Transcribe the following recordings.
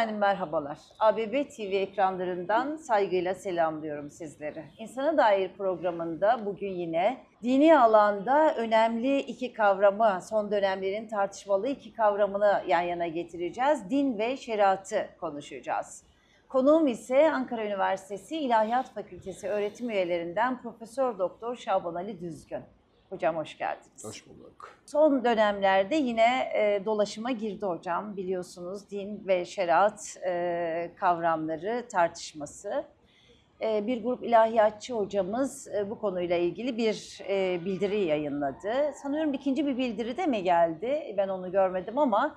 Efendim merhabalar. ABB TV ekranlarından saygıyla selamlıyorum sizleri. İnsana Dair programında bugün yine dini alanda önemli iki kavramı, son dönemlerin tartışmalı iki kavramını yan yana getireceğiz. Din ve şeriatı konuşacağız. Konuğum ise Ankara Üniversitesi İlahiyat Fakültesi öğretim üyelerinden Profesör Doktor Şaban Ali Düzgün. Hocam hoş geldiniz. Hoş bulduk. Son dönemlerde yine e, dolaşıma girdi hocam biliyorsunuz din ve şeriat e, kavramları tartışması. E, bir grup ilahiyatçı hocamız e, bu konuyla ilgili bir e, bildiri yayınladı. Sanıyorum ikinci bir bildiri de mi geldi? Ben onu görmedim ama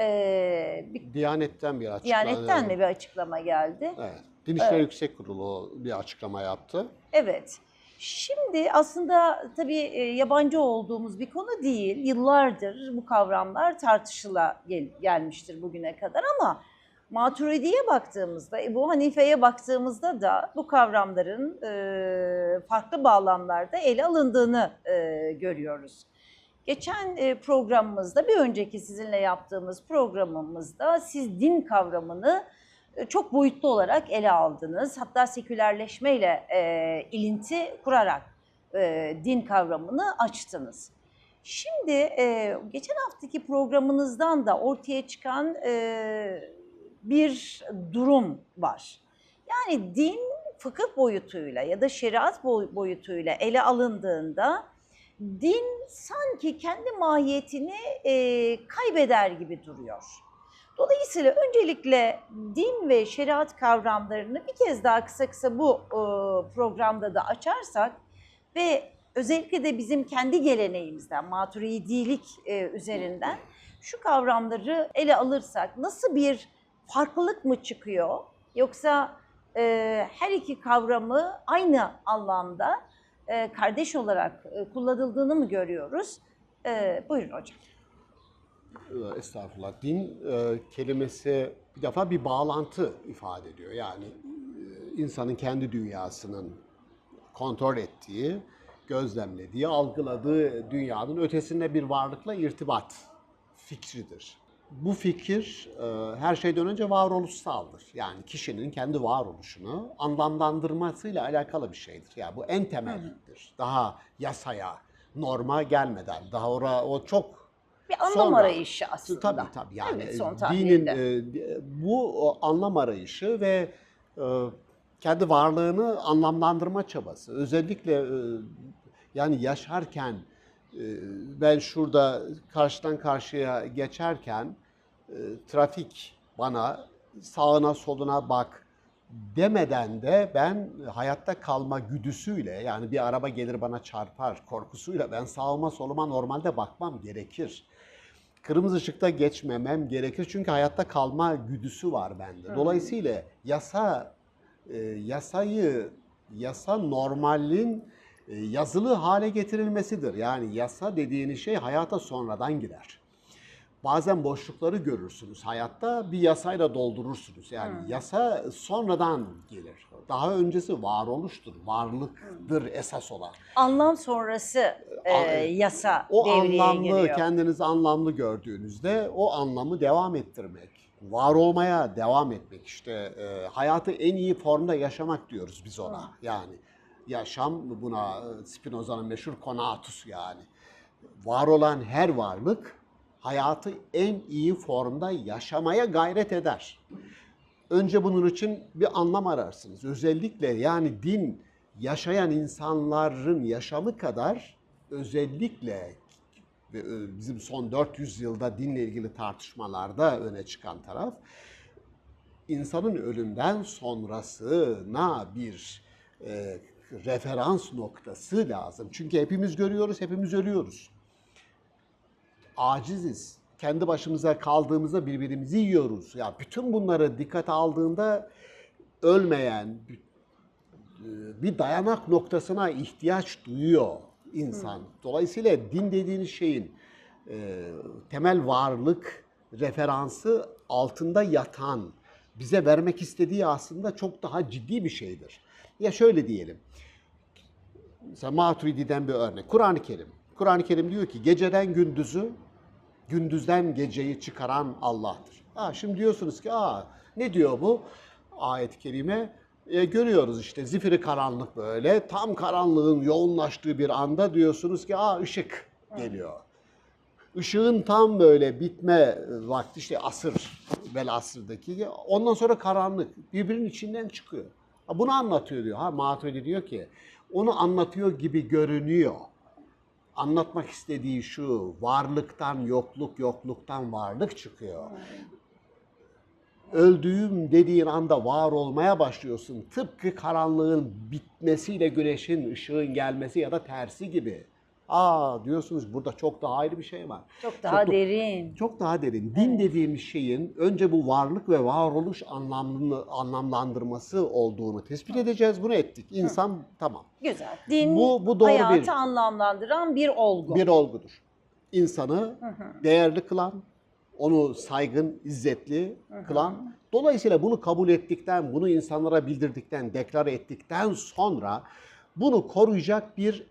e, bir, Diyanet'ten bir açıklama. Diyanet'ten mi bir açıklama geldi? Evet. Din İşleri Yüksek Kurulu bir açıklama yaptı. Evet. Şimdi aslında tabii e, yabancı olduğumuz bir konu değil. Yıllardır bu kavramlar tartışıla gel- gelmiştir bugüne kadar ama Maturidi'ye baktığımızda, Ebu Hanife'ye baktığımızda da bu kavramların e, farklı bağlamlarda ele alındığını e, görüyoruz. Geçen e, programımızda, bir önceki sizinle yaptığımız programımızda siz din kavramını çok boyutlu olarak ele aldınız. Hatta sekülerleşmeyle e, ilinti kurarak e, din kavramını açtınız. Şimdi e, geçen haftaki programınızdan da ortaya çıkan e, bir durum var. Yani din fıkıh boyutuyla ya da şeriat boy- boyutuyla ele alındığında din sanki kendi mahiyetini e, kaybeder gibi duruyor. Dolayısıyla öncelikle din ve şeriat kavramlarını bir kez daha kısa kısa bu e, programda da açarsak ve özellikle de bizim kendi geleneğimizden, maturidilik e, üzerinden şu kavramları ele alırsak nasıl bir farklılık mı çıkıyor? Yoksa e, her iki kavramı aynı anlamda kardeş olarak kullanıldığını mı görüyoruz? Buyurun hocam. Ee, Estağfurullah. Din e, kelimesi bir defa bir bağlantı ifade ediyor. Yani e, insanın kendi dünyasının kontrol ettiği, gözlemlediği, algıladığı dünyanın ötesinde bir varlıkla irtibat fikridir. Bu fikir e, her şeyden önce varoluşsaldır. Yani kişinin kendi varoluşunu anlamlandırmasıyla alakalı bir şeydir. Yani bu en temellidir. Daha yasaya, norma gelmeden, daha ora o çok Bir anlam Sonra- arayışı aslında. Tabii tabii yani Evet, son dinin e, bu anlam arayışı ve e, kendi varlığını anlamlandırma çabası. Özellikle e, yani yaşarken e, ben şurada karşıdan karşıya geçerken e, trafik bana sağına soluna bak demeden de ben hayatta kalma güdüsüyle yani bir araba gelir bana çarpar korkusuyla ben sağıma soluma normalde bakmam gerekir. Kırmızı ışıkta geçmemem gerekir çünkü hayatta kalma güdüsü var bende. Dolayısıyla yasa e, yasayı yasa normalin e, yazılı hale getirilmesidir. Yani yasa dediğiniz şey hayata sonradan girer. Bazen boşlukları görürsünüz hayatta bir yasayla doldurursunuz. Yani yasa sonradan gelir. Daha öncesi varoluştur, varlıktır esas olan. Anlam sonrası e, yasa O devreye anlamlı, giriyor. kendinizi anlamlı gördüğünüzde o anlamı devam ettirmek, var olmaya devam etmek işte e, hayatı en iyi formda yaşamak diyoruz biz ona. Yani yaşam buna e, Spinoza'nın meşhur konatus yani. Var olan her varlık hayatı en iyi formda yaşamaya gayret eder. Önce bunun için bir anlam ararsınız. Özellikle yani din yaşayan insanların yaşamı kadar özellikle e, bizim son 400 yılda dinle ilgili tartışmalarda öne çıkan taraf insanın ölümden sonrasına bir e, referans noktası lazım. Çünkü hepimiz görüyoruz, hepimiz ölüyoruz. Aciziz. Kendi başımıza kaldığımızda birbirimizi yiyoruz. Ya bütün bunları dikkate aldığında ölmeyen bir- e, dayanak noktasına ihtiyaç duyuyor insan. Dolayısıyla din dediğiniz şeyin e, temel varlık referansı altında yatan, bize vermek istediği aslında çok daha ciddi bir şeydir. Ya şöyle diyelim. Mesela Maturidi'den bir örnek. Kur'an-ı Kerim. Kur'an-ı Kerim diyor ki geceden gündüzü, gündüzden geceyi çıkaran Allah'tır. Ha, şimdi diyorsunuz ki aa ne diyor bu ayet-i kerime? E, görüyoruz işte zifiri karanlık böyle. Tam karanlığın yoğunlaştığı bir anda diyorsunuz ki aa ışık geliyor. Işığın tam böyle bitme vakti işte asır vel asırdaki ondan sonra karanlık birbirinin içinden çıkıyor. Bunu anlatıyor diyor. Ha Maturidi diyor ki onu anlatıyor gibi görünüyor. Anlatmak istediği şu varlıktan yokluk yokluktan varlık çıkıyor. Öldüğüm dediğin anda var olmaya başlıyorsun. Tıpkı karanlığın bitmesiyle güneşin ışığın gelmesi ya da tersi gibi. Aa diyorsunuz burada çok daha ayrı bir şey var. Çok daha Çok- derin. Çok daha derin. Din dediğimiz şeyin önce bu varlık ve varoluş anlamını anlamlandırması olduğunu tespit edeceğiz. Bunu ettik. İnsan tamam. Güzel. Din Bu- bu doğru hayatı bir- anlamlandıran bir olgu. Bir olgudur. İnsanı değerli kılan, onu saygın, izzetli kılan. Dolayısıyla bunu kabul ettikten, bunu insanlara bildirdikten, deklare ettikten sonra bunu koruyacak bir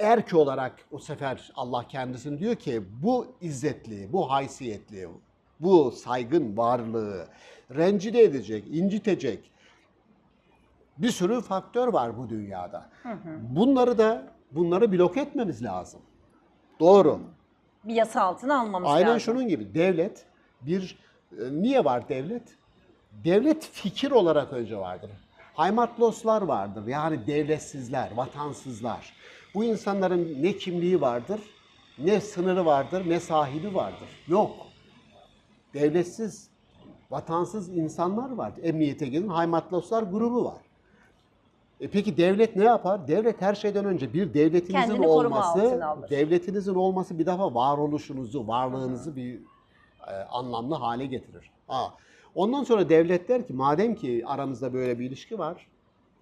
erk olarak o sefer Allah kendisini diyor ki bu izzetli, bu haysiyetli, bu saygın varlığı rencide edecek, incitecek bir sürü faktör var bu dünyada. Bunları da bunları blok etmemiz lazım. Doğru. Bir yasa altına almamız Aynen lazım. şunun gibi devlet bir e, niye var devlet? Devlet fikir olarak önce vardır. Haymatloslar vardır. Yani devletsizler, vatansızlar. Bu insanların ne kimliği vardır, ne sınırı vardır, ne sahibi vardır. Yok. Devletsiz, vatansız insanlar var. Emniyete gidin, haymatloslar grubu var. E peki devlet ne yapar? Devlet her şeyden önce bir devletinizin Kendini olması, devletinizin olması bir defa varoluşunuzu, varlığınızı bir e, anlamlı hale getirir. Aa, ondan sonra devlet der ki madem ki aramızda böyle bir ilişki var,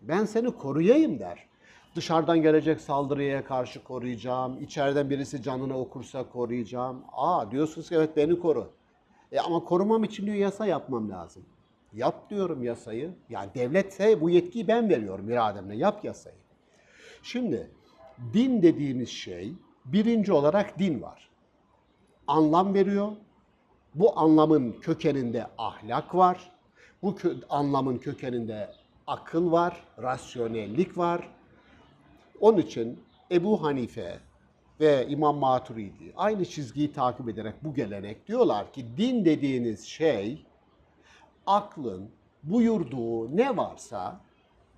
ben seni koruyayım der. Dışarıdan gelecek saldırıya karşı koruyacağım, içeriden birisi canını okursa koruyacağım. Aa diyorsunuz ki evet beni koru. E ama korumam için diyor yasa yapmam lazım. Yap diyorum yasayı. Yani devletse bu yetkiyi ben veriyorum irademle. Yap yasayı. Şimdi din dediğimiz şey birinci olarak din var. Anlam veriyor. Bu anlamın kökeninde ahlak var. Bu kö- anlamın kökeninde akıl var, rasyonellik var. Onun için Ebu Hanife ve İmam Maturidi aynı çizgiyi takip ederek bu gelenek diyorlar ki din dediğiniz şey aklın buyurduğu ne varsa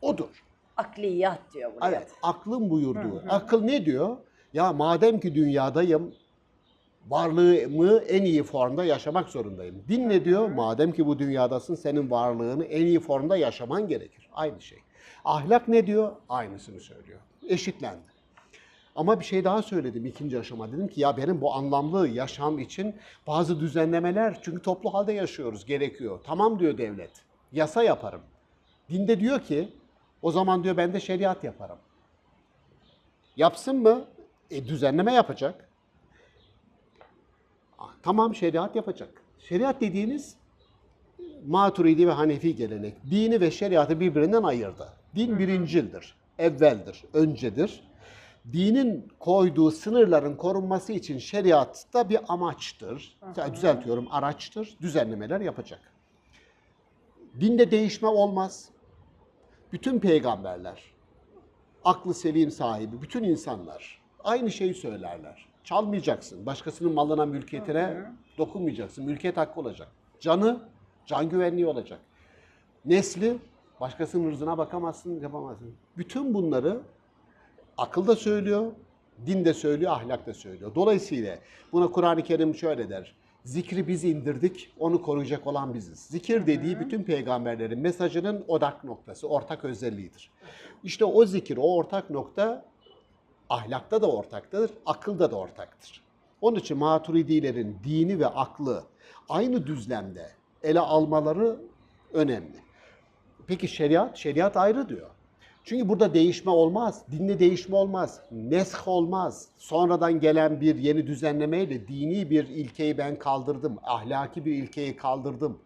odur. Akliyat diyor buraya. Evet, aklın buyurduğu. Akıl ne diyor? Ya madem ki dünyadayım, varlığımı en iyi formda yaşamak zorundayım. Din ne diyor? Madem ki bu dünyadasın, senin varlığını en iyi formda yaşaman gerekir. Aynı şey. Ahlak ne diyor? Aynısını söylüyor. Eşitlendi. Ama bir şey daha söyledim ikinci aşama. Dedim ki ya benim bu anlamlı yaşam için bazı düzenlemeler çünkü toplu halde yaşıyoruz gerekiyor. Tamam diyor devlet. Yasa yaparım. Dinde diyor ki o zaman diyor ben de şeriat yaparım. Yapsın mı? E, düzenleme yapacak. Tamam şeriat yapacak. Şeriat dediğiniz Maturidi ve Hanefi gelenek dini ve şeriatı birbirinden ayırdı. Din birincildir, evveldir, öncedir. Dinin koyduğu sınırların korunması için şeriat da bir amaçtır. Düzeltiyorum, araçtır. Düzenlemeler yapacak. Dinde değişme olmaz. Bütün peygamberler, aklı selim sahibi, bütün insanlar aynı şeyi söylerler. Çalmayacaksın, başkasının malına, mülkiyetine dokunmayacaksın. Mülkiyet hakkı olacak. Canı, can güvenliği olacak. Nesli, başkasının rızına bakamazsın, yapamazsın. Bütün bunları akıl da söylüyor, din de söylüyor, ahlak da söylüyor. Dolayısıyla buna Kur'an-ı Kerim şöyle der. Zikri biz indirdik, onu koruyacak olan biziz. Zikir dediği bütün peygamberlerin mesajının odak noktası, ortak özelliğidir. İşte o zikir, o ortak nokta ahlakta da ortaktır, akılda da ortaktır. Onun için maturidilerin dini ve aklı aynı düzlemde ele almaları önemli. Peki şeriat? Şeriat ayrı diyor. Çünkü burada değişme olmaz, dinde değişme olmaz, nesk olmaz. Sonradan gelen bir yeni düzenlemeyle dini bir ilkeyi ben kaldırdım, ahlaki bir ilkeyi kaldırdım,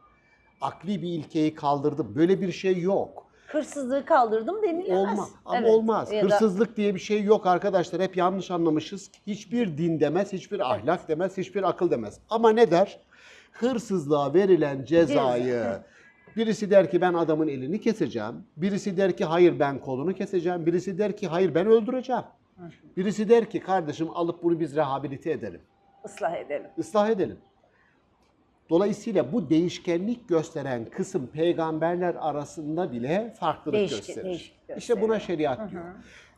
akli bir ilkeyi kaldırdım. Böyle bir şey yok. Hırsızlığı kaldırdım denilemez. Olmaz. Ama Evet. olmaz. Ya da Hırsızlık diye bir şey yok arkadaşlar. Hep yanlış anlamışız. Hiçbir din demez, hiçbir ahlak demez, hiçbir akıl demez. Ama ne der? hırsızlığa verilen cezayı Ceza. birisi der ki ben adamın elini keseceğim. Birisi der ki hayır ben kolunu keseceğim. Birisi der ki hayır ben öldüreceğim. Birisi der ki kardeşim alıp bunu biz rehabilite edelim. Islah edelim. ıslah edelim. Dolayısıyla bu değişkenlik gösteren kısım peygamberler arasında bile farklılık Değişik- gösterir. değişik İşte buna şeriat diyor.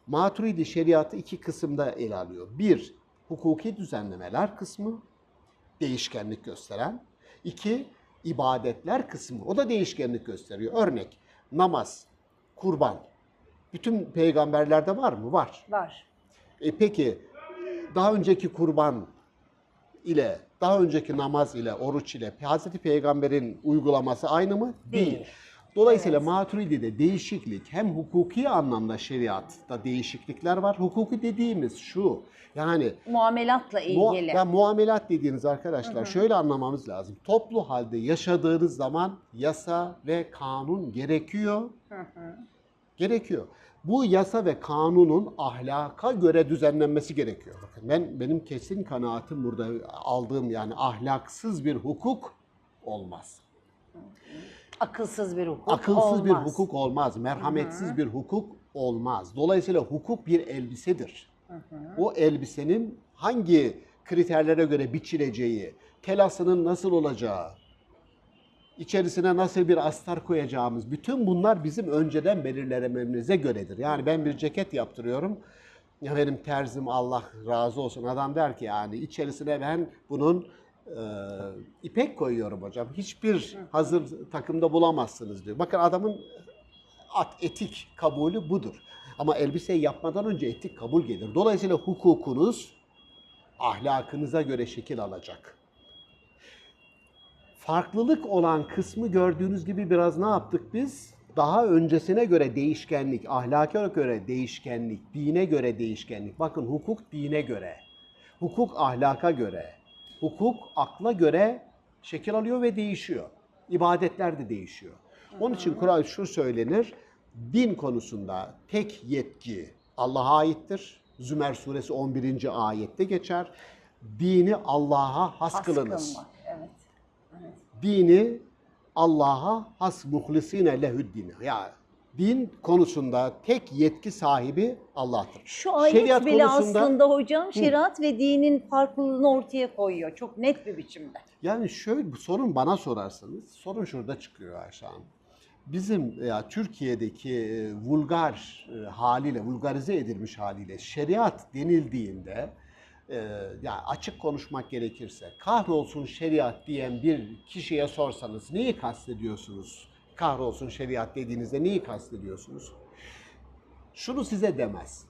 Maturidi şeriatı iki kısımda ele alıyor. Bir, hukuki düzenlemeler kısmı, değişkenlik gösteren. İki, ibadetler kısmı. O da değişkenlik gösteriyor. Örnek, namaz, kurban. Bütün peygamberlerde var mı? Var. Var. E peki daha önceki kurban ile, daha önceki namaz ile, oruç ile Hazreti Peygamber'in uygulaması aynı mı? Değil. Dolayısıyla Maturidi'de değişiklik hem hukuki anlamda şeriatta değişiklikler var. Hukuki dediğimiz şu. Yani Muamelatla mu- ilgili. ya muamelat dediğiniz arkadaşlar şöyle anlamamız lazım. Toplu halde yaşadığınız zaman yasa ve kanun gerekiyor. Gerekiyor. Bu yasa ve kanunun ahlaka göre düzenlenmesi gerekiyor. Bakın ben benim kesin kanaatim burada aldığım yani ahlaksız bir hukuk olmaz. Akılsız bir hukuk Akılsız bir olmaz. hukuk olmaz, merhametsiz bir hukuk olmaz. Dolayısıyla hukuk bir elbisedir. O elbisenin hangi kriterlere göre biçileceği, telasının nasıl olacağı, içerisine nasıl bir astar koyacağımız, bütün bunlar bizim önceden belirlememize göredir. Yani ben bir ceket yaptırıyorum. Ya benim terzim Allah razı olsun. Adam der ki yani içerisine ben bunun e, ipek koyuyorum hocam. Hiçbir hazır takımda bulamazsınız diyor. Bakın adamın at, etik kabulü budur. Ama elbiseyi yapmadan önce etik kabul gelir. Dolayısıyla hukukunuz ahlakınıza göre şekil alacak. Farklılık olan kısmı gördüğünüz gibi biraz ne yaptık biz? Daha öncesine göre değişkenlik, ahlaka göre değişkenlik, dine göre değişkenlik. Bakın hukuk dine göre, hukuk ahlaka göre, hukuk akla göre şekil alıyor ve değişiyor. İbadetler de değişiyor. Onun için Kur'an şu söylenir, din konusunda tek yetki Allah'a aittir. Zümer suresi 11. ayette geçer. Dini Allah'a has Has kılınız kılmak, Evet. dini Allah'a has muhlisine lehüddin. Ya din konusunda tek yetki sahibi Allah'tır. Şu ayet Şeriat bile konusunda- aslında hocam şeriat ve dinin farklılığını ortaya koyuyor. Çok net bir biçimde. Yani şöyle sorun bana sorarsanız sorun şurada çıkıyor Ayşe Hanım. Bizim ya Türkiye'deki e, vulgar e, haliyle, vulgarize edilmiş haliyle şeriat denildiğinde e, ya açık konuşmak gerekirse kahrolsun şeriat diyen bir kişiye sorsanız neyi kastediyorsunuz? Kahrolsun şeriat dediğinizde neyi kastediyorsunuz? Şunu size demez.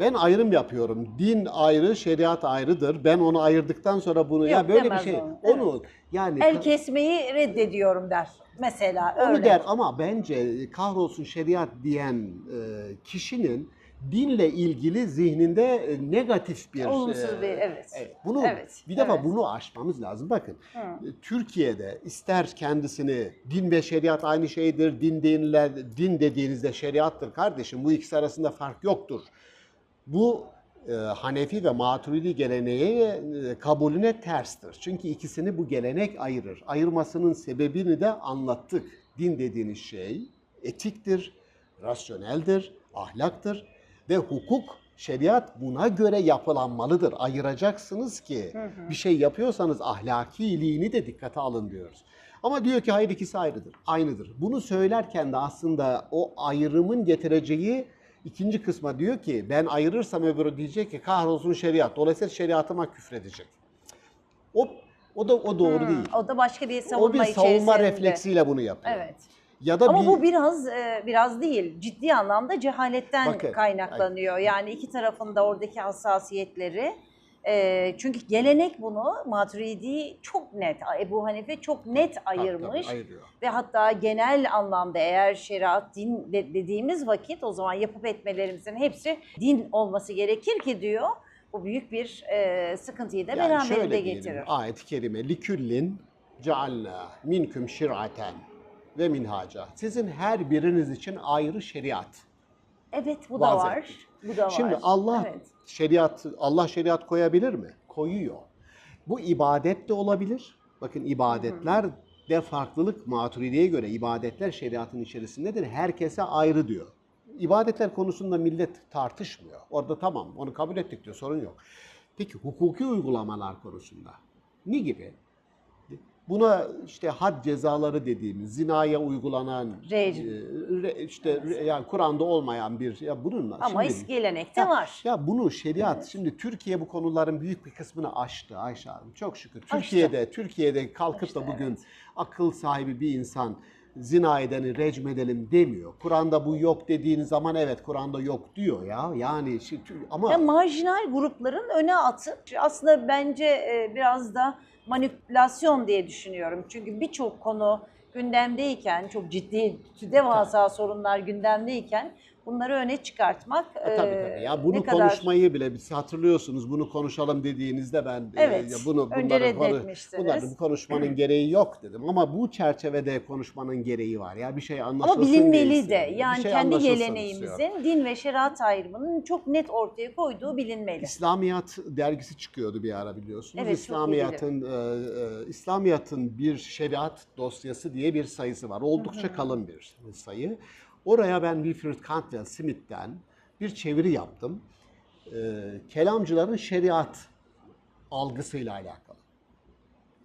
Ben ayrım yapıyorum. Din ayrı, şeriat ayrıdır. Ben onu ayırdıktan sonra bunu ya Yok, böyle bir demez şey. onu. Onu yani El kesmeyi reddediyorum der. Mesela onu öyle. der ama bence kahrolsun şeriat diyen e, kişinin dinle ilgili zihninde e, negatif bir Olumsuz e, bir- evet. Bunu Evet, bir defa evet. bunu aşmamız lazım. Bakın Hı. e, Türkiye'de ister kendisini din ve şeriat aynı şeydir. Din denilen din dediğinizde şeriattır kardeşim. Bu ikisi arasında fark yoktur. Bu Hanefi ve Maturidi geleneği kabulüne terstir. Çünkü ikisini bu gelenek ayırır. Ayırmasının sebebini de anlattık. Din dediğiniz şey etiktir, rasyoneldir, ahlaktır ve hukuk, şeriat buna göre yapılanmalıdır. Ayıracaksınız ki bir şey yapıyorsanız ahlakiliğini de dikkate alın diyoruz. Ama diyor ki hayır ikisi ayrıdır, aynıdır. Bunu söylerken de aslında o ayrımın getireceği ikinci kısma diyor ki ben ayırırsam öbürü diyecek ki kahrolsun şeriat. Dolayısıyla şeriatıma küfredecek. O o da o doğru değil. O da başka bir O savunma bir savunma içerisinde. refleksiyle bunu yapıyor. Evet. Ya da Ama bir, bu biraz e, biraz değil, ciddi anlamda cehaletten Bakın, kaynaklanıyor. Yani iki tarafında oradaki hassasiyetleri. E, çünkü gelenek bunu Maturidi çok net, Ebu Hanife çok net ayırmış. tabii. Ve hatta genel anlamda eğer şeriat, din de- dediğimiz vakit o zaman yapıp etmelerimizin hepsi din olması gerekir ki diyor. Bu büyük bir e, sıkıntıyı da Yani beraberinde getirir. Ayet-i kerime liküllin cealna minküm şir'aten ve minhaca. Sizin her biriniz için ayrı şeriat. Evet bu da vaaz var. Bu da var. Şimdi Allah Evet. şeriat Allah şeriat koyabilir mi? Koyuyor. Bu ibadet de olabilir. Bakın ibadetler de farklılık maturidiye göre ibadetler şeriatın içerisindedir. Herkese ayrı diyor. İbadetler konusunda millet tartışmıyor. Orada tamam onu kabul ettik diyor sorun yok. Peki hukuki uygulamalar konusunda ne gibi? Buna işte had cezaları dediğimiz zinaya uygulanan Rejim. e, re- işte re- yani Kur'an'da olmayan bir ya bununla Ama şimdi- eski gelenekte var. ya bunu şeriat şimdi Türkiye bu konuların büyük bir kısmını aştı Ayşe Hanım. Çok şükür. Türkiye'de Türkiye'de kalkıp da Aştı, bugün akıl sahibi bir insan zina edeni recm edelim demiyor. Kur'an'da bu yok dediğin zaman evet Kur'an'da yok diyor ya. Yani şi- tü- ama Ya marjinal grupların öne atıp aslında bence e, biraz da manipülasyon diye düşünüyorum. Çünkü birçok konu gündemdeyken, çok ciddi, devasa sorunlar gündemdeyken bunları öne çıkartmak Ha, tabii e, tabii. Ya bunu kadar konuşmayı bile biz hatırlıyorsunuz. Bunu konuşalım dediğinizde ben e, Evet, ya bunu bunları konu- reddetmiştiniz. bunları bu konuşmanın gereği yok dedim. Ama bu çerçevede konuşmanın gereği var. Ya bir şey anlaşılsın ama bilinmeli de yani şey kendi geleneğimizin istiyorum. din ve şeriat ayrımının çok net ortaya koyduğu bilinmeli. İslamiyat dergisi çıkıyordu bir ara biliyorsunuz. Evet, İslamiyat'ın e, e, İslamiyat'ın bir şeriat dosyası diye bir sayısı var. Oldukça kalın bir sayı. Oraya ben Wilfred Cantwell Smith'ten bir çeviri yaptım. E, kelamcıların şeriat algısıyla alakalı.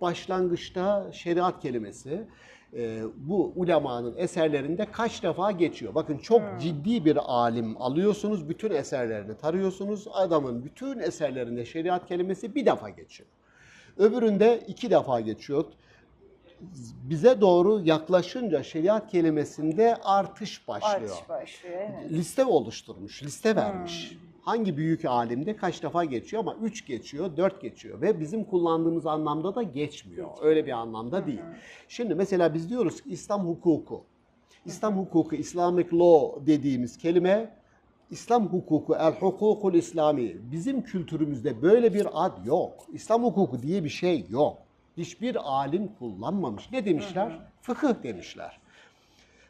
Başlangıçta şeriat kelimesi e, bu ulemanın eserlerinde kaç defa geçiyor? Bakın çok ciddi bir alim alıyorsunuz, bütün eserlerini tarıyorsunuz. Adamın bütün eserlerinde şeriat kelimesi bir defa geçiyor. Öbüründe iki defa geçiyor. Bize doğru yaklaşınca şeriat kelimesinde artış başlıyor Artış başlıyor. Evet. liste oluşturmuş, liste vermiş. Hangi büyük alimde kaç defa geçiyor ama 3 geçiyor, 4 geçiyor ve bizim kullandığımız anlamda da geçmiyor. Öyle bir anlamda değil. Şimdi mesela biz diyoruz ki İslam hukuku. İslam hukuku, Islamic law dediğimiz kelime İslam hukuku, el hukukul İslami. Bizim kültürümüzde böyle bir ad yok. İslam hukuku diye bir şey yok. Hiçbir alim kullanmamış. Ne demişler? Fıkıh demişler.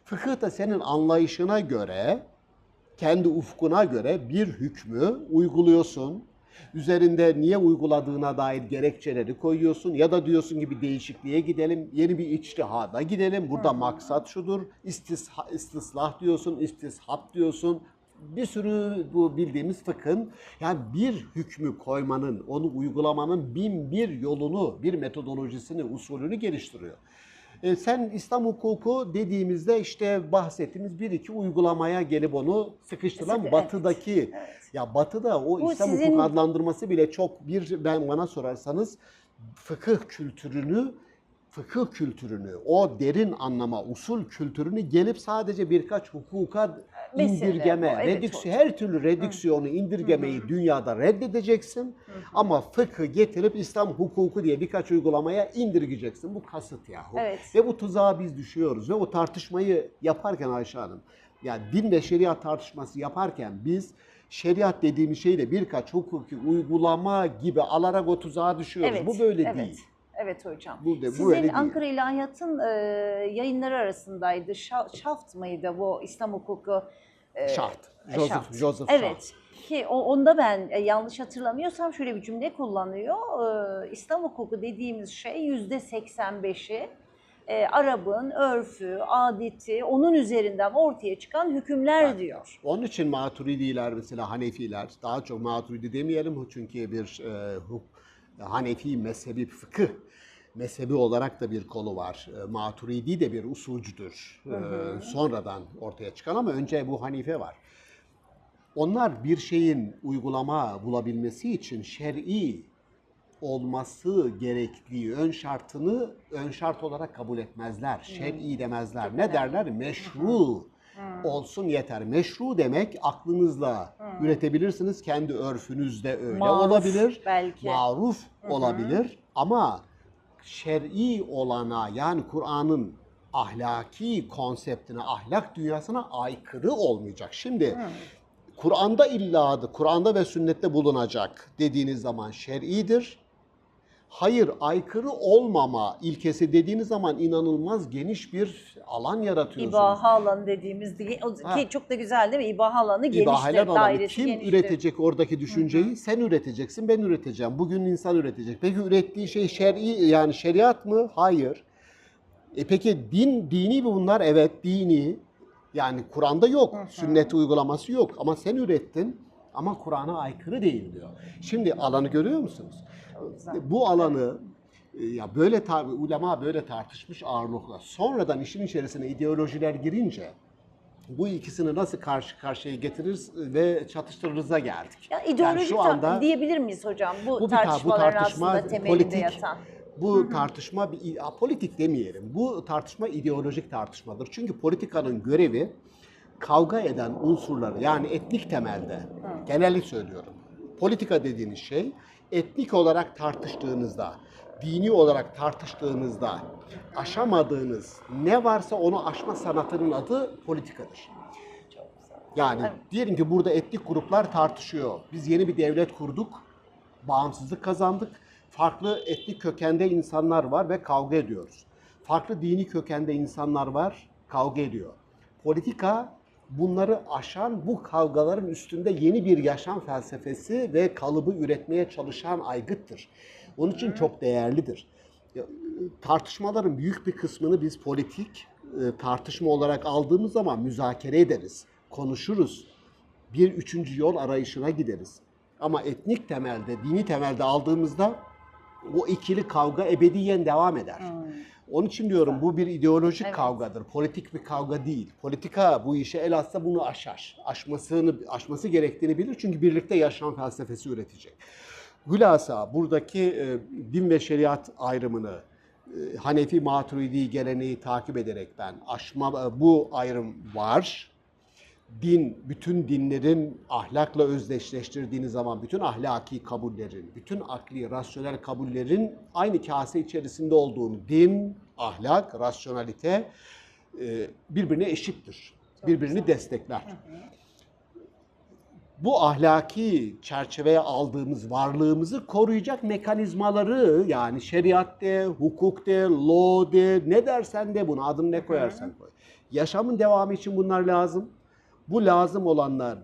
Fıkıh da senin anlayışına göre, kendi ufkuna göre bir hükmü uyguluyorsun. Üzerinde niye uyguladığına dair gerekçeleri koyuyorsun ya da diyorsun ki bir değişikliğe gidelim, yeni bir içtihada gidelim. Burada maksat şudur, istisha, istislah diyorsun, istishab diyorsun. Bir sürü bu bildiğimiz fıkhın yani bir hükmü koymanın, onu uygulamanın bin bir yolunu, bir metodolojisini, usulünü geliştiriyor. E, sen İslam hukuku dediğimizde işte bahsettiğimiz bir iki uygulamaya gelip onu sıkıştıran Evet, batıdaki ya batıda o Bu İslam sizin- hukuku adlandırması bile çok bir ben bana sorarsanız fıkıh kültürünü fıkıh kültürünü, o derin anlama, usul kültürünü gelip sadece birkaç hukuka Mesele indirgeme, bu, evet redüksiyon, her türlü redüksiyonu, indirgemeyi dünyada reddedeceksin. Ama fıkhı getirip İslam hukuku diye birkaç uygulamaya indirgeyeceksin. Bu kasıt yahu. Evet. Ve bu tuzağa biz düşüyoruz. Ve o tartışmayı yaparken Ayşe Hanım, yani din ve şeriat tartışması yaparken biz şeriat dediğimiz şeyle birkaç hukuki uygulama gibi alarak o tuzağa düşüyoruz. Evet, bu böyle evet. değil. Evet hocam. Bu de- bu Sizin öyle değil. Ankara İlahiyat'ın e, yayınları arasındaydı. Şa- Şaft mıydı bu İslam hukuku? e, Şart. Joseph, Şaft. Joseph Şaft. Evet. Ki o- onda ben e, yanlış hatırlamıyorsam şöyle bir cümle kullanıyor. E, İslam hukuku dediğimiz şey yüzde 85'i e, Arap'ın örfü, adeti, onun üzerinden ortaya çıkan hükümler diyor. Onun için Maturidiler mesela Hanefiler, daha çok Maturidi demeyelim çünkü bir e, huk- Hanefi mezhebi fıkıh mezhebi olarak da bir kolu var. E, Maturidi de bir usulcudur. E, sonradan ortaya çıkan ama önce bu Hanife var. Onlar bir şeyin uygulama bulabilmesi için şer'i olması gerektiği ön şartını ön şart olarak kabul etmezler. Şer'i demezler. ne derler? Meşru olsun yeter. Meşru demek aklınızla üretebilirsiniz. Kendi örfünüzde öyle Maruf olabilir. belki. Maruf olabilir ama şer'i olana yani Kur'an'ın ahlaki konseptine, ahlak dünyasına aykırı olmayacak. Şimdi Kur'an'da illa adı, Kur'an'da ve sünnette bulunacak dediğiniz zaman şer'idir. Hayır aykırı olmama ilkesi dediğiniz zaman inanılmaz geniş bir alan yaratıyorsunuz. İbaha alanı dediğimiz Ha. ki çok da güzel değil mi? İbaha alanı geniştir, İbaheler alanı. dairesi Kim geniştir. üretecek oradaki düşünceyi? Sen üreteceksin, ben üreteceğim. Bugün insan üretecek. Peki ürettiği şey şer'i yani şeriat mı? Hayır. E peki din dini mi bunlar? Evet dini. Yani Kur'an'da yok. Sünnet uygulaması yok. Ama sen ürettin ama Kur'an'a aykırı değil diyor. Şimdi alanı görüyor musunuz? Bu alanı e, ya böyle tar- ulema böyle tartışmış ağırlıkla. Sonradan işin içerisine ideolojiler girince bu ikisini nasıl karşı karşıya getiririz ve çatıştırırıza geldik. Ya ideolojik şu ta- anda diyebilir miyiz hocam bu, bu bir ta- bu tartışmaların tartışma aslında temelinde politik. yatan? Bu tartışma bir politik demeyelim. Bu tartışma ideolojik tartışmadır. Çünkü politikanın görevi kavga eden unsurları yani etnik temelde geneli söylüyorum. Politika dediğiniz şey etnik olarak tartıştığınızda, dini olarak tartıştığınızda aşamadığınız ne varsa onu aşma sanatının adı politikadır. Yani diyelim ki burada etnik gruplar tartışıyor. Biz yeni bir devlet kurduk, bağımsızlık kazandık. Farklı etnik kökende insanlar var ve kavga ediyoruz. Farklı dini kökende insanlar var, kavga ediyor. Politika bunları aşan, bu kavgaların üstünde yeni bir yaşam felsefesi ve kalıbı üretmeye çalışan aygıttır. Onun için çok değerlidir. Tartışmaların büyük bir kısmını biz politik e, tartışma olarak aldığımız zaman müzakere ederiz, konuşuruz. Bir üçüncü yol arayışına gideriz. Ama etnik temelde, dini temelde aldığımızda o ikili kavga ebediyen devam eder. Onun için diyorum bu bir ideolojik Evet. kavgadır. Politik bir kavga değil. Politika bu işe el atsa bunu aşar. Aşmasını aşması gerektiğini bilir çünkü birlikte yaşam felsefesi üretecek. Hülasa buradaki e, din ve şeriat ayrımını e, Hanefi Maturidi geleneği takip ederek ben aşma e, bu ayrım var. Din bütün dinlerin ahlakla özdeşleştirdiğiniz zaman bütün ahlaki kabullerin, bütün akli, rasyonel kabullerin aynı kase içerisinde olduğunu din, ahlak, rasyonalite e, birbirine eşittir. Birbirini destekler. Bu ahlaki çerçeveye aldığımız varlığımızı koruyacak mekanizmaları yani şeriat de, hukuk de, law de, ne dersen de buna adını ne koyarsan koy. Yaşamın devamı için bunlar lazım. Bu lazım olanlar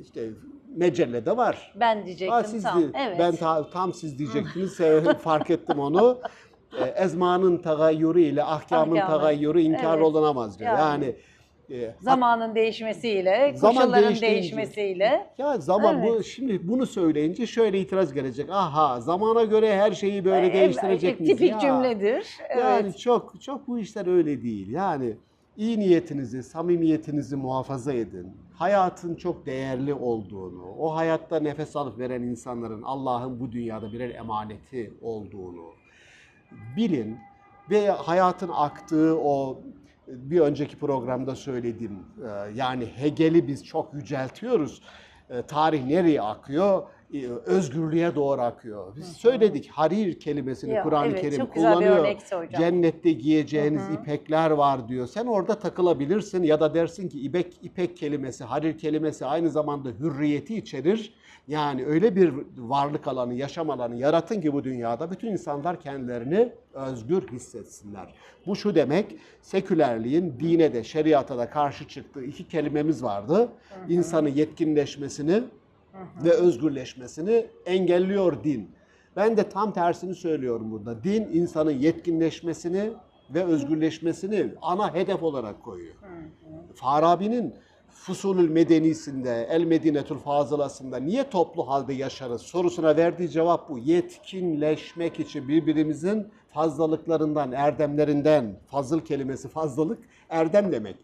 işte mecellede var. Ben diyecektim Ha, siz tam. de- Evet. Ben ta- tam siz diyecektiniz. e, fark ettim onu. E, Ezmanın tagayyürü ile ahkamın Ahkamın, tagayyürü inkar evet. olunamaz diyor. Yani. Yani, e, Zamanın değişmesiyle, Zaman koşulların değiştiğince- değişmesiyle. ya zaman bu Evet. şimdi bunu söyleyince şöyle itiraz gelecek. Aha zamana göre her şeyi böyle Ee, değiştirecek miyiz? Tipik Ya, cümledir. Evet. Yani çok çok bu işler öyle değil. Yani iyi niyetinizi, samimiyetinizi muhafaza edin. Hayatın çok değerli olduğunu, o hayatta nefes alıp veren insanların Allah'ın bu dünyada birer emaneti olduğunu bilin ve hayatın aktığı o bir önceki programda söyledim. Ee, Yani Hegel'i biz çok yüceltiyoruz. Ee, Tarih nereye akıyor? Ee, Özgürlüğe doğru akıyor. Biz söyledik harir kelimesini Kur'an-ı evet, Kerim çok güzel bir kullanıyor. örnekti hocam. Cennette giyeceğiniz ipekler var diyor. Sen orada takılabilirsin ya da dersin ki ipek ipek kelimesi, harir kelimesi aynı zamanda hürriyeti içerir. Yani öyle bir varlık alanı, yaşam alanı yaratın ki bu dünyada bütün insanlar kendilerini özgür hissetsinler. Bu şu demek, sekülerliğin dine de şeriata da karşı çıktığı iki kelimemiz vardı. İnsanın yetkinleşmesini ve özgürleşmesini engelliyor din. Ben de tam tersini söylüyorum burada. Din insanın yetkinleşmesini ve özgürleşmesini ana hedef olarak koyuyor. Farabi'nin Fusulül Medenisi'nde, El Medinetül Fazılası'nda niye toplu halde yaşarız sorusuna verdiği cevap bu. Yetkinleşmek için birbirimizin fazlalıklarından, erdemlerinden, fazıl kelimesi fazlalık, erdem demek.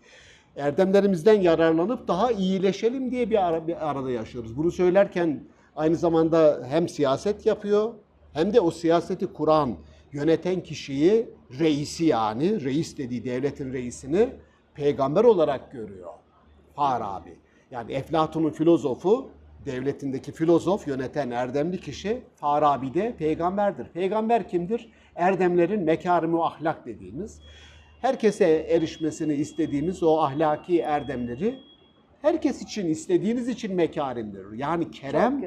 Erdemlerimizden yararlanıp daha iyileşelim diye bir, ara- bir arada yaşıyoruz. Bunu söylerken aynı zamanda hem siyaset yapıyor hem de o siyaseti kuran, yöneten kişiyi, reisi yani, reis dediği devletin reisini peygamber olarak görüyor. Farabi. Yani Eflatun'un filozofu, devletindeki filozof, yöneten erdemli kişi Farabi de peygamberdir. Peygamber kimdir? Erdemlerin mekarimi ahlak dediğimiz, herkese erişmesini istediğimiz o ahlaki erdemleri herkes için istediğiniz için mekarimdir. Yani kerem.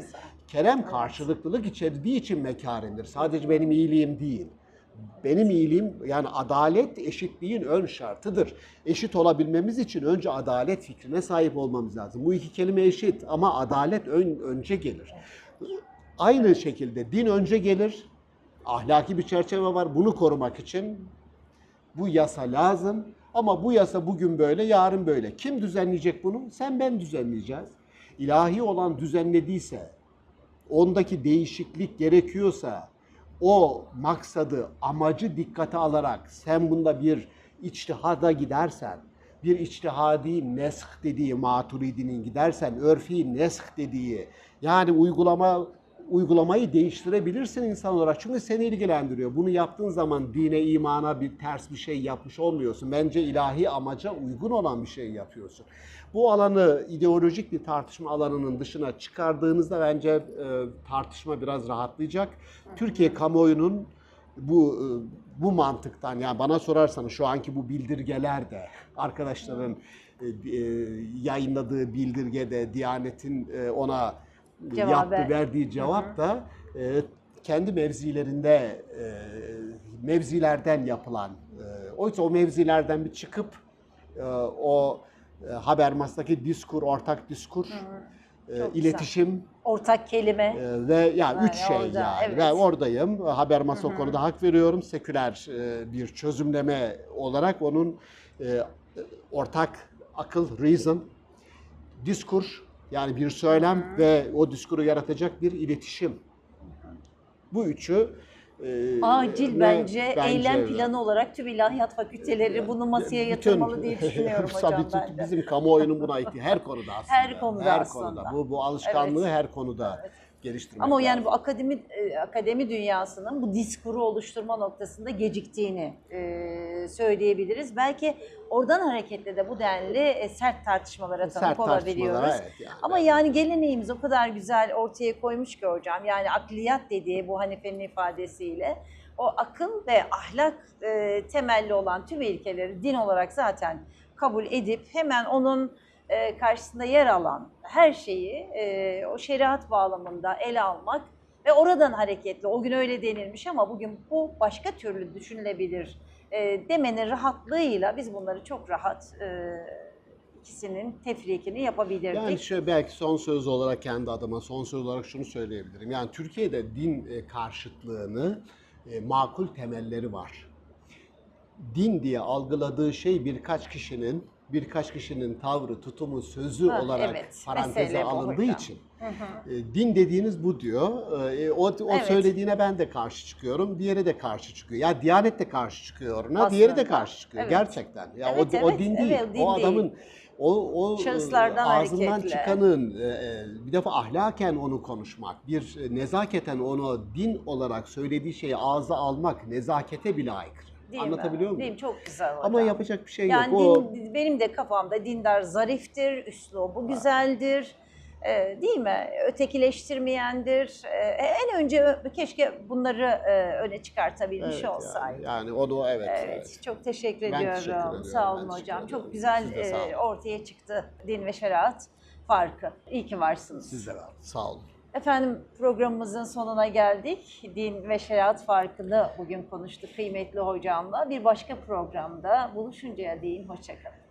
Kerem karşılıklılık içerdiği için mekarendir. Sadece benim iyiliğim değil. Benim iyiliğim yani adalet eşitliğin ön şartıdır. Eşit olabilmemiz için önce adalet fikrine sahip olmamız lazım. Bu iki kelime eşit ama adalet ön, önce gelir. Aynı şekilde din önce gelir. Ahlaki bir çerçeve var. Bunu korumak için bu yasa lazım. Ama bu yasa bugün böyle, yarın böyle. Kim düzenleyecek bunu? Sen ben düzenleyeceğiz. İlahi olan düzenlediyse, ondaki değişiklik gerekiyorsa, o maksadı, amacı dikkate alarak sen bunda bir içtihada gidersen, bir içtihadi nesk dediği maturidinin gidersen, örfi nesk dediği yani uygulama uygulamayı değiştirebilirsin insan olarak. Çünkü seni ilgilendiriyor. Bunu yaptığın zaman dine, imana bir ters bir şey yapmış olmuyorsun. Bence ilahi amaca uygun olan bir şey yapıyorsun. Bu alanı ideolojik bir tartışma alanının dışına çıkardığınızda bence e, tartışma biraz rahatlayacak. Türkiye kamuoyunun bu e, bu mantıktan yani bana sorarsanız şu anki bu bildirgeler de arkadaşların e, e, yayınladığı bildirgede Diyanet'in e, ona Cevaben. yaptı verdiği cevap da e, kendi mevzilerinde e, mevzilerden yapılan e, oysa o mevzilerden bir çıkıp e, o e, haber masasındaki diskur ortak diskur e, Çok güzel. iletişim Ortak kelime. ee, ve ya Yani üç şey orada, yani. evet. Ben oradayım. Haber masa o konuda hak veriyorum. Seküler e, bir çözümleme olarak onun e, ortak akıl, reason, diskur yani bir söylem ve o diskuru yaratacak bir iletişim. Bu üçü e, Acil ne- bence, eylem öyle. planı olarak tüm ilahiyat fakülteleri bunu masaya Bütün- yatırmalı diye düşünüyorum hocam Tabii ben de. Bizim kamuoyunun buna ihtiyacı her konuda aslında. Her konuda her aslında. konuda. Bu bu alışkanlığı Evet. her konuda Evet. Geliştirmek Ama yani lazım. bu akademi e, akademi dünyasının bu diskuru oluşturma noktasında geciktiğini e, söyleyebiliriz. Belki oradan hareketle de bu denli e, sert tartışmalara tanık Sert olabiliyoruz. evet yani. Ama yani geleneğimiz o kadar güzel ortaya koymuş ki hocam. Yani akliyat dediği bu Hanife'nin ifadesiyle o akıl ve ahlak e, temelli olan tüm ilkeleri din olarak zaten kabul edip hemen onun e, karşısında yer alan her şeyi e, o şeriat bağlamında ele almak ve oradan hareketli. O gün öyle denilmiş ama bugün bu başka türlü düşünülebilir e, demenin rahatlığıyla biz bunları çok rahat ikisinin tefrikini yapabilirdik. Yani şöyle belki son söz olarak kendi adıma son söz olarak şunu söyleyebilirim. Yani Türkiye'de din karşıtlığını makul temelleri var. Din diye algıladığı şey birkaç kişinin birkaç kişinin tavrı, tutumu, sözü Ha, olarak evet, paranteze alındığı için e, din dediğiniz bu diyor. E, o o Evet. söylediğine ben de karşı çıkıyorum. Diğeri de karşı çıkıyor. Ya Diyanet de karşı çıkıyor ona. Diğeri de Aslında, karşı çıkıyor. evet. Gerçekten. Ya Evet, o, o evet, din değil. evet, din o değil. adamın o o Şahıslardan ağzından hareketle. çıkanın e, e, bir defa ahlaken onu konuşmak, bir e, nezaketen onu din olarak söylediği şeyi ağza almak nezakete bile aykırı. Değil Anlatabiliyor mi? muyum? Değil mi? Çok güzel hocam. Ama yapacak bir şey yani yok. O din, benim de kafamda dindar zariftir, üslubu güzeldir. e, değil mi? Ötekileştirmeyendir. E, en önce keşke bunları e, öne çıkartabilmiş evet, olsaydı. yani, yani onu evet. Evet, evet. çok teşekkür Ben ediyorum. teşekkür ediyorum, Sağ ben olun teşekkür hocam. Çok güzel e, ortaya çıktı din ve şeriat farkı. İyi ki varsınız. Siz de var. Sağ olun. Efendim programımızın sonuna geldik. Din ve şeriat farkını bugün konuştuk kıymetli hocamla. Bir başka programda buluşuncaya değin hoşçakalın.